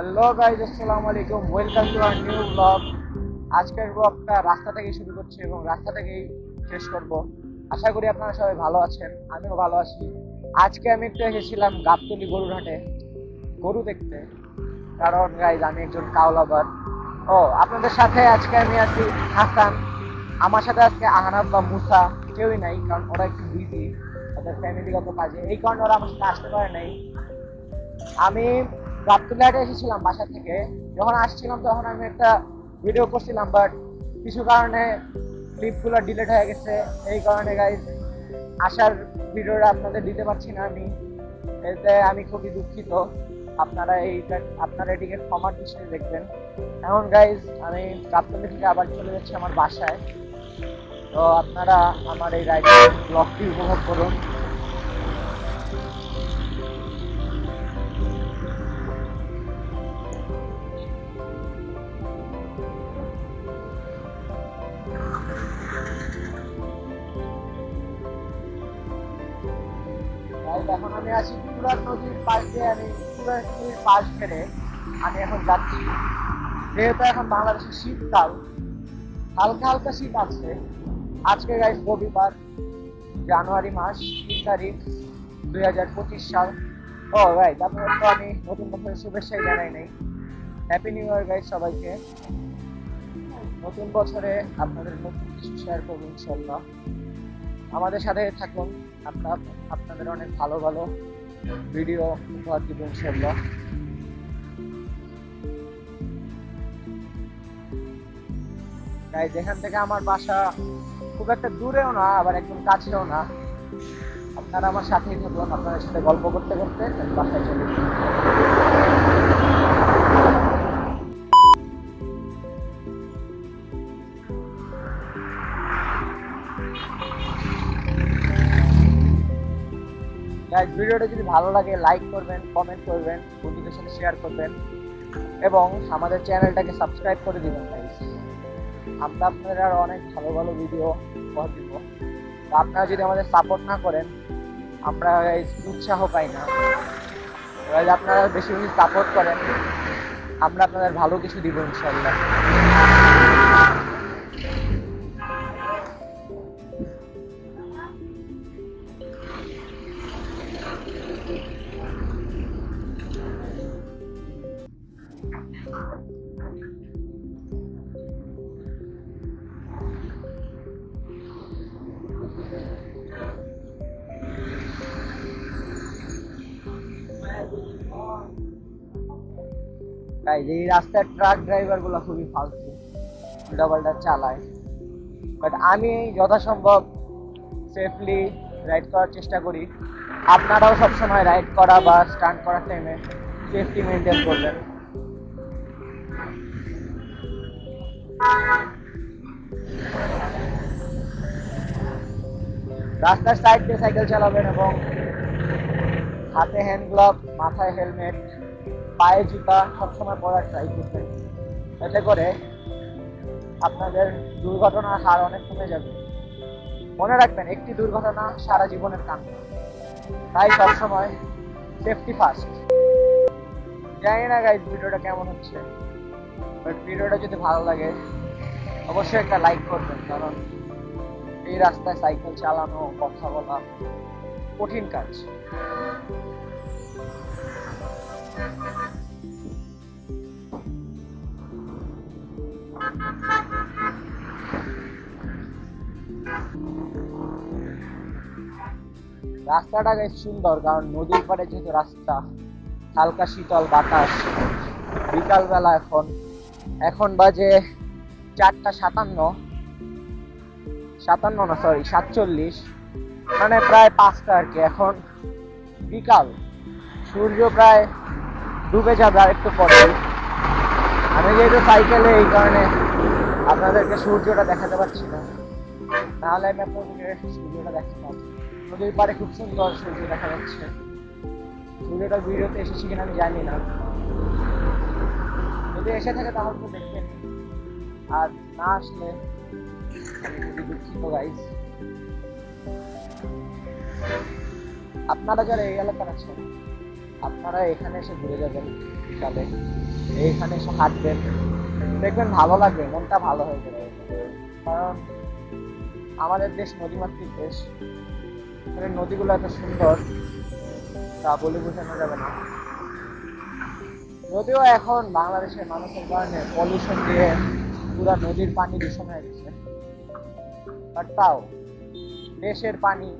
Hello guys আসসালামু আলাইকুম। Welcome to our new blog আজকের ব্লগটা রাস্তা থেকে শুরু করছি এবং রাস্তা থেকেই শেষ করব। আশা করি আপনারা সবাই ভালো আছেন, আমিও ভালো আছি। আজকে আমি একটু এসেছিলাম গাবতলি গরুর হাটে, গরু দেখতে। কারণ গাইজ আমি একজন কাউ লাভার ও, আপনাদের সাথে আজকে আমি আছি হাসান। আমার সাথে আজকে আহানাদ বা মুসা, কেউই নাই, কারণ ওরা একটু বিজি ওদের ফ্যামিলিগত কাজে। এই কারণে ওরা আমার সাথে আসতে পারে নাই। আমি গাবতুলিয়াটে এসেছিলাম বাসা থেকে। যখন আসছিলাম তখন আমি একটা ভিডিও করছিলাম বাট কিছু কারণে ক্লিপগুলো ডিলিট হয়ে গেছে। এই কারণে গাইজ আসার ভিডিওটা আপনাদের দিতে পারছি না আমি। এতে আমি খুবই দুঃখিত। আপনারা এইটা আপনারা এটিকে ক্ষমার দৃষ্টিতে দেখবেন। এখন গাইজ আমি গাবতলি থেকে আবার চলে যাচ্ছি আমার বাসায়। তো আপনারা আমার এই রাইডিং ব্লগটি উপভোগ করুন। পাশ আমি নদীর পাশ ফেরে আমি এখন যাচ্ছি। যেহেতু এখন বাংলাদেশের শীতকাল, হালকা হালকা শীত আছে। আজকে গাইজ রবিবার, জানুয়ারি মাস, তিন তারিখ দুই হাজার পঁচিশ সাল। ও রাইট আপনাদের তো আমি নতুন বছরের শুভেচ্ছাই জানাই নাই। হ্যাপি নিউ ইয়ার গাইজ সবাইকে। নতুন বছরে আপনাদের নতুন কিছু শেয়ার করব ইনশাল্লাহ আমাদের সাথে থাকুন, আপনার, আপনাদের অনেক ভালো ভালো। ভিডিও উপহার দিব ইনশাল্লাহ তাই যেখান থেকে আমার বাসা খুব একটা দূরেও না, আবার একদম কাছেও না। আপনারা আমার সাথেই থাকুন, আপনাদের সাথে গল্প করতে করতে বাসায় চলে গাইজ ভিডিওটা যদি ভালো লাগে লাইক করবেন কমেন্ট করবেন, বন্ধুদের সাথে শেয়ার করবেন, এবং আমাদের চ্যানেলটাকে সাবস্ক্রাইব করে দিবেন গাইজ আমরা আপনাদের আরও অনেক ভালো ভালো ভিডিও উপহার দিব। আপনারা যদি আমাদের সাপোর্ট না করেন, আমরা উৎসাহ পাই না। আপনারা বেশি বেশি সাপোর্ট করেন, আমরা আপনাদের ভালো কিছু দিব, ইনশাল্লাহ। তাই এই রাস্তার ট্রাক ড্রাইভারগুলো খুবই ফালতু উল্টা চালায়। বাট আমি যথাসম্ভব সেফলি রাইড করার চেষ্টা করি। আপনারাও সবসময় রাইড করা বা স্টান্ট করার টাইমে সেফটি মেনটেন করবেন। রাস্তার সাইড দিয়ে সাইকেল চালাবেন এবং হাতে হ্যান্ড গ্লাভ মাথায় হেলমেট পায়ে জুতা সবসময় পরার ট্রাই করবেন এতে করে আপনাদের দুর্ঘটনার হার অনেক কমে যাবে। মনে রাখবেন, একটি দুর্ঘটনা সারা জীবনের কান্না তাই সবসময় সেফটি ফার্স্ট জানি না গাইজ ভিডিওটা কেমন হচ্ছে বাট ভিডিওটা যদি ভালো লাগে, অবশ্যই একটা লাইক করবেন, কারণ এই রাস্তায় সাইকেল চালানো, কথা বলা কঠিন কাজ। রাস্তাটা বেশ সুন্দর, কারণ নদীর পাড়ে যেহেতু রাস্তা, হালকা শীতল বাতাস, বিকালবেলা এখন এখন বাজে চারটা সাতান্ন সাতান্ন না সরি সাতচল্লিশ মানে প্রায় পাঁচটা আর কি, এখন বিকাল। সূর্য প্রায় ডুবে যাবে আর একটু পরে আমি যেহেতু সাইকেলে এই কারণে আপনাদেরকে সূর্যটা দেখাতে পারছি না। নাহলে আমি আপনাদেরকে সূর্যটা দেখাতাম নদীর পাড়ে খুব সুন্দর সূর্য দেখা যাচ্ছে। সূর্যটা ভিডিওতে এসেছি কিনা আমি জানি না। যদি এসে থাকে তাহলে তো দেখবেন। আর না আসলে দুঃখিত গাইজ আপনারা যারা এই এলাকার আছেন আপনারা এখানে এসে ঘুরে যাবেন বিকালে। এইখানে এসে হাঁটবেন দেখবেন ভালো লাগবে, মনটা ভালো হয়ে যাবে। কারণ আমাদের দেশ নদীমাতৃক দেশ। এখানে নদীগুলো এত সুন্দর, তা বলে বোঝানো যাবে না। যদিও এখন বাংলাদেশের মানুষের কারণে পলিউশন দিয়ে পুরো নদীর পানি দূষণ হয়ে গেছে। বাট তাও, দেশের পানি,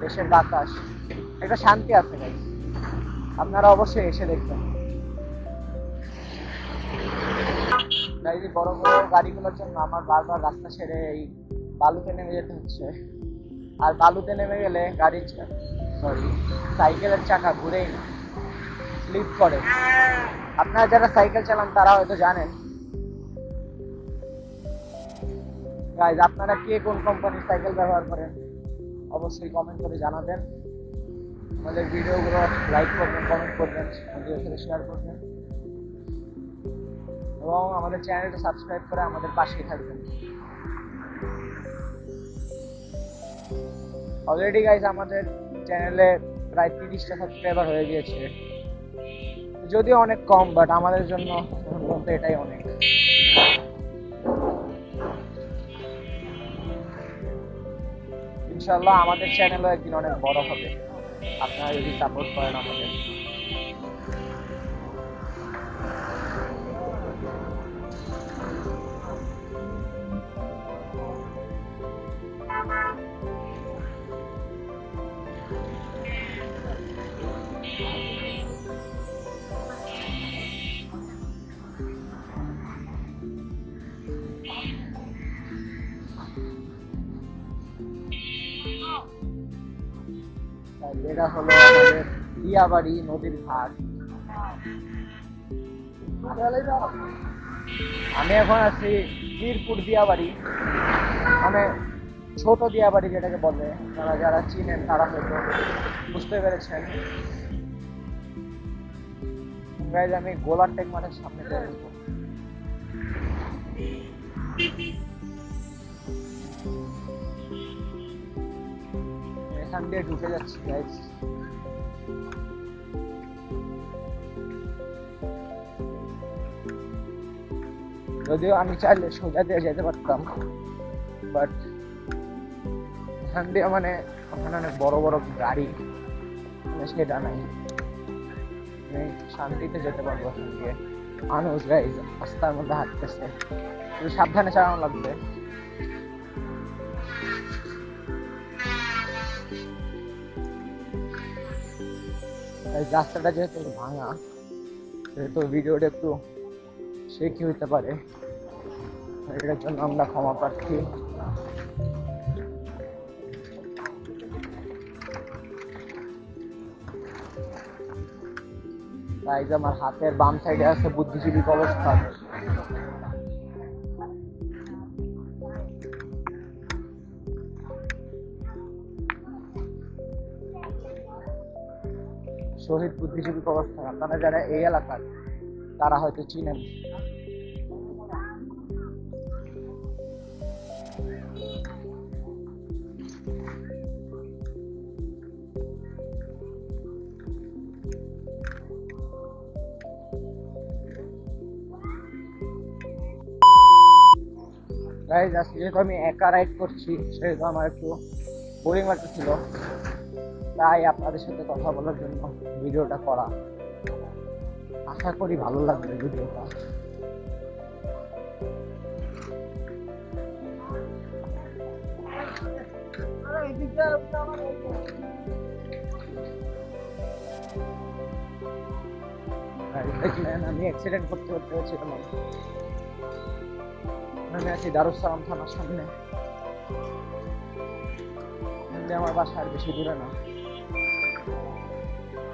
দেশের বাতাস, একটা শান্তি আছে ভাই আপনারা অবশ্যই এসে দেখবেন। গাড়ি বড় বড় গাড়িগুলোর জন্য আমার বারবার রাস্তা ছেড়ে এই বালুতে নেমে যেতে হচ্ছে। আর বালুতে নেমে গেলে গাড়ির সরি সাইকেলের চাকা ঘুরেই না স্লিপ করে আপনারা যারা সাইকেল চালান, তারা হয়তো জানেন। আপনারা কে কোন কোম্পানির সাইকেল ব্যবহার করেন, অবশ্যই কমেন্ট করে জানাবেন। আমাদের ভিডিওগুলো লাইক করবেন কমেন্ট করবেন ভিডিও সাথে শেয়ার করবেন। এবং আমাদের চ্যানেলটা সাবস্ক্রাইব করে আমাদের পাশেই থাকবেন। অলরেডি গাইজ আমাদের চ্যানেলে প্রায় তিরিশটা সাবস্ক্রাইবার হয়ে গিয়েছে। যদিও অনেক কম বাট আমাদের জন্য এটাই অনেক। ইনশাল্লাহ আমাদের চ্যানেলও একদিন অনেক বড় হবে। আপনারা যদি সাপোর্ট করেন আমাদের। এটা হলো আমাদের দিয়াবাড়ি নদীর ঘাট। আমি এখন আছি বীরপুর দিয়াবাড়ি মানে ছোট দিয়াবাড়ি যেটাকে বলে। তারা যারা চিনেন তারা হয়তো বুঝতে পেরেছেন। আমি গোলার টেক মাঠের সামনে দিয়ে এখান দিয়ে ঢুকে যাচ্ছি গাইজ যদিও আমি চাইলে সোজা দিয়ে যেতে পারতাম বাট এখান মানে ওখানে অনেক বড় বড় গাড়ি সেটা নাই। শান্তিতে যেতে পারব এখান মানুষ গাইজ রাস্তার মধ্যে হাঁটতেছে। সাবধানে চালানো লাগবে। রাস্তাটা যেহেতু ভাঙা, সেহেতু ভিডিওটা একটু কি হইতে পারে। এটার জন্য আমরা ক্ষমা প্রার্থী। আমার হাতের বাম সাইডে আছে বুদ্ধিজীবী কবরস্থান। শহীদ বুদ্ধিজীবী কবরস্থান, আপনারা যারা এই এলাকার, তারা হয়তো চিনেন। যেহেতু আমি একা রাইড করছি, সেহেতু আমার একটু বোরিং লাগতেছিল। তাই আপনাদের সাথে কথা বলার জন্য ভিডিওটা করা। আশা করি ভালো লাগবে ভিডিওটা। আমি অ্যাক্সিডেন্ট করতে করতে হয়েছিলাম আমি আছি দারুসালাম থানার সামনে। আমার বাসা আর বেশি দূরে না।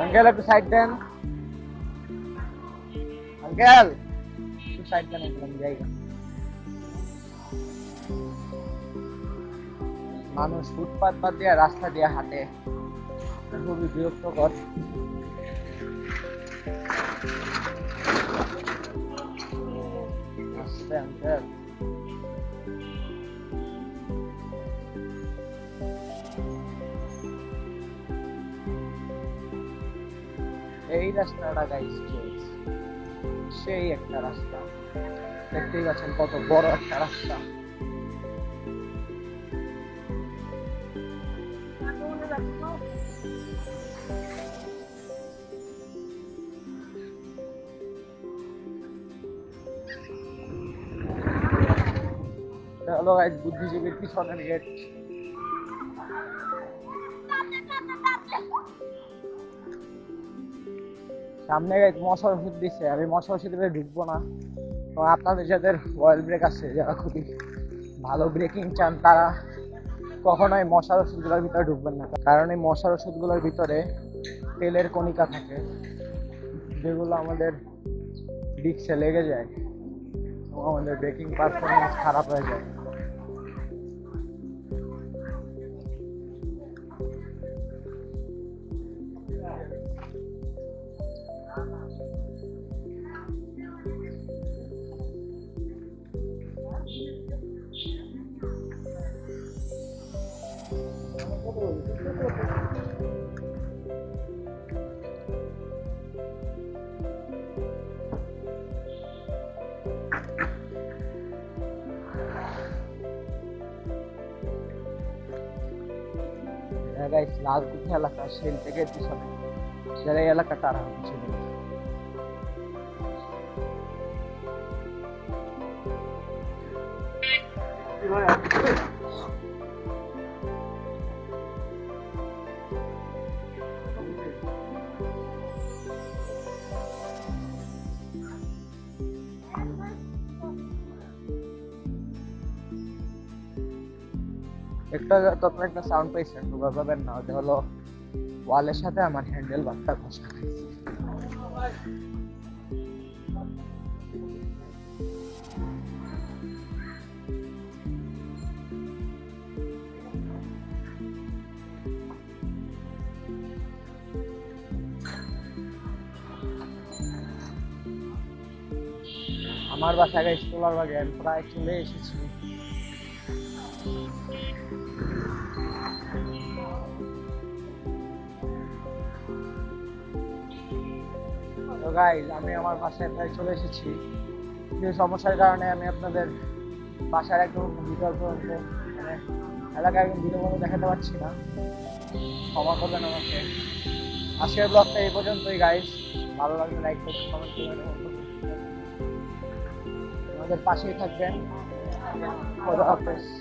আঙ্কেল একটু সাইড দেন আঙ্কেল একটু সাইড দেন একটু আমি যাই মানুষ ফুটপাত বাদ দিয়ে রাস্তা দিয়ে হাঁটে খুবই বিরক্তকর আস্তে আঙ্কেল এই রাস্তাটা গাইস সেই একটা রাস্তা। দেখতেই পাচ্ছেন কত বড় একটা রাস্তা। বুদ্ধিজীবীর পিছনের গেট সামনে মশার ওষুধ দিচ্ছে আমি মশার ওষুধ ঢুকবো না। এবং আপনাদের যাদের অয়েল ব্রেক আছে, যারা খুবই ভালো ব্রেকিং চান, তারা কখনোই মশার ওষুধগুলোর ভিতরে ঢুকবেন না। কারণ এই মশার ওষুধগুলোর ভিতরে তেলের কণিকা থাকে, যেগুলো আমাদের ডিক্সে লেগে যায় এবং আমাদের ব্রেকিং পারফরমেন্স খারাপ হয়ে যায়। গাইস লালকুঠি এলাকা সেল থেকে পিছনে সেরা এই এলাকাটা আর আমি একটা তো আপনার একটা সাউন্ড পাইছেন পাবেন না, ওটা হলো ওয়ালের সাথে আমার হ্যান্ডেল বারটা ঘষা খাইছে আমার বাসা গাইস তোলার বাগে প্রায় চলে এসেছি। গাইজ আমি আমার বাসায় প্রায় চলে এসেছি। কিছু সমস্যার কারণে আমি আপনাদের বাসার একদম পর্যন্ত মানে এলাকায় একদম ভিতর দেখাতে পারছি না। ক্ষমা করবেন আমাকে। আজকের ব্লগটা এই পর্যন্তই গাইজ ভালো লাগলে লাইক করতে কমেন্ট করবেন আমাদের পাশেই থাকবেন। খোদা হাফেজ।